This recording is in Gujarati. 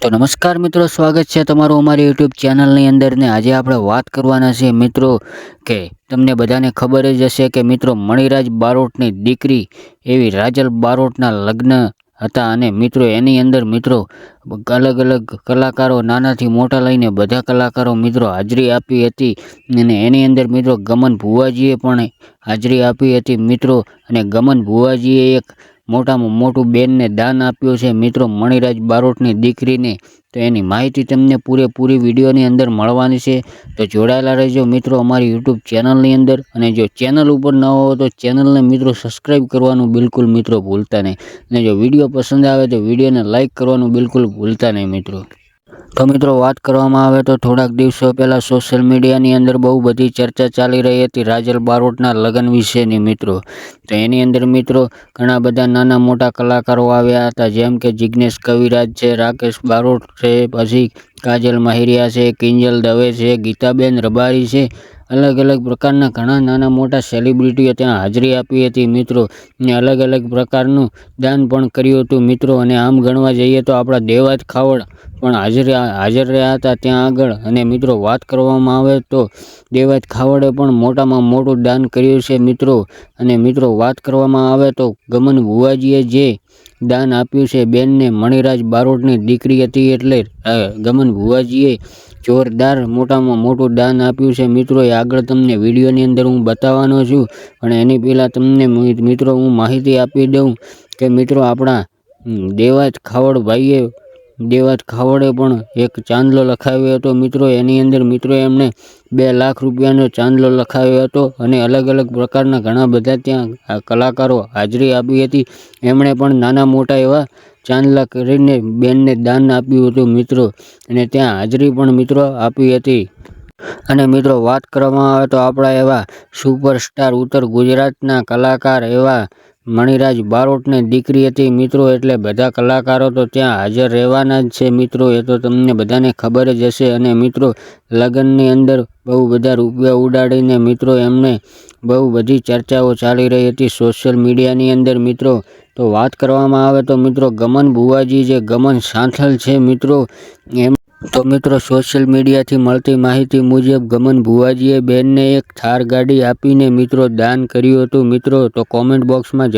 તો નમસ્કાર મિત્રો, સ્વાગત છે તમારું અમારી યુટ્યુબ ચેનલની અંદર ને આજે આપણે વાત કરવાના છે મિત્રો કે તમને બધાને ખબર જ હશે કે મિત્રો મણિરાજ બારોટની દીકરી એવી રાજલ બારોટના લગ્ન હતા અને મિત્રો એની અંદર મિત્રો અલગ અલગ કલાકારો નાનાથી મોટા લઈને બધા કલાકારો મિત્રો હાજરી આપી હતી અને એની અંદર મિત્રો ગમન ભુવાજીએ પણ હાજરી આપી હતી મિત્રો અને ગમન ભુવાજીએ એક મોટામાં મોટું બેનને દાન આપ્યું છે. મિત્રો, મણિરાજ બારોટની દીકરીને તો એની માહિતી તમને પૂરેપૂરી વિડીયોની અંદર મળવાની છે. તો જોડાયેલા રહેજો મિત્રો અમારી યુટ્યુબ ચેનલની અંદર અને જો ચેનલ ઉપર ન હો તો ચેનલને મિત્રો સબસ્ક્રાઈબ કરવાનું બિલકુલ મિત્રો ભૂલતા નહીં. અને જો વીડિયો પસંદ આવે તો વિડીયોને લાઇક કરવાનું બિલકુલ ભૂલતા નહીં મિત્રો. તો મિત્રો વાત કરવામાં આવે તો થોડાક દિવસો પહેલાં સોશિયલ મીડિયાની અંદર બહુ બધી ચર્ચા ચાલી રહી હતી રાજલ બારોટના લગ્ન વિશેની મિત્રો. તો એની અંદર મિત્રો ઘણા બધા નાના મોટા કલાકારો આવ્યા હતા જેમ કે જિજ્ઞેશ કવિરાજ છે, રાકેશ બારોટ છે, પછી કાજલ માહિરિયા છે, કિંજલ દવે છે, ગીતાબેન રબારી છે. અલગ અલગ પ્રકારના ઘણા નાના મોટા સેલિબ્રિટીઓ ત્યાં હાજરી આપી હતી મિત્રો. ને અલગ અલગ પ્રકારનું દાન પણ કર્યું હતું મિત્રો. અને આમ ગણવા જઈએ તો આપણા દેવાજ ખાવડ પણ હાજર હાજર રહ્યા હતા ત્યાં આગળ. અને મિત્રો વાત કરવામાં આવે તો દેવાજ ખાવડે પણ મોટામાં મોટું દાન કર્યું છે મિત્રો. અને મિત્રો વાત કરવામાં આવે તો ગમન ભુવાજીએ જે દાન આપ્યું છે. બેનને મણિરાજ બારોટની દીકરી હતી એટલે ગમન ભુવાજીએ જોરદાર મોટામાં મોટું દાન આપ્યું છે. મિત્રો, એ આગળ તમને વિડીયોની અંદર હું બતાવવાનો છું પણ એની પહેલાં તમને મિત્રો, હું માહિતી આપી દઉં કે મિત્રો, આપણા દેવાજ ખાવડ ભાઈએ દેવાજ ખાવડે પણ એક ચાંદલો લખાવ્યો હતો. મિત્રો, એની અંદર મિત્રો એમણે બે લાખ રૂપિયાનો ચાંદલો લખાવ્યો હતો અને અલગ અલગ પ્રકારના ઘણા બધા ત્યાં કલાકારો હાજરી આપી હતી. એમણે પણ નાના મોટા એવા ચાંદલા કરીને બેનને દાન આપ્યું હતું મિત્રો અને ત્યાં હાજરી પણ મિત્રો આપી હતી. અને મિત્રો વાત કરવામાં આવે તો આપણા એવા સુપરસ્ટાર ઉત્તર ગુજરાતના કલાકાર એવા મણિરાજ બારોટની દીકરી હતી મિત્રો એટલે બધા કલાકારો તો ત્યાં હાજર રહેવાના જ છે મિત્રો. એ તો તમને બધાને ખબર જ હશે અને મિત્રો લગ્નની અંદર બહુ બધા રૂપિયા ઉડાડીને મિત્રો એમને બહુ બધી ચર્ચાઓ ચાલી રહી હતી સોશિયલ મીડિયાની અંદર મિત્રો. તો વાત કરવામાં આવે તો મિત્રો ગમન ભુવાજી જે ગમન સાંથલ છે મિત્રો, એમ તો મિત્રો સોશિયલ મીડિયાથી મળતી માહિતી મુજબ ગમન ભુવાજીએ બેનને એક થાર ગાડી આપીને મિત્રો દાન કર્યું હતું. મિત્રો, તો કોમેન્ટ બોક્સમાં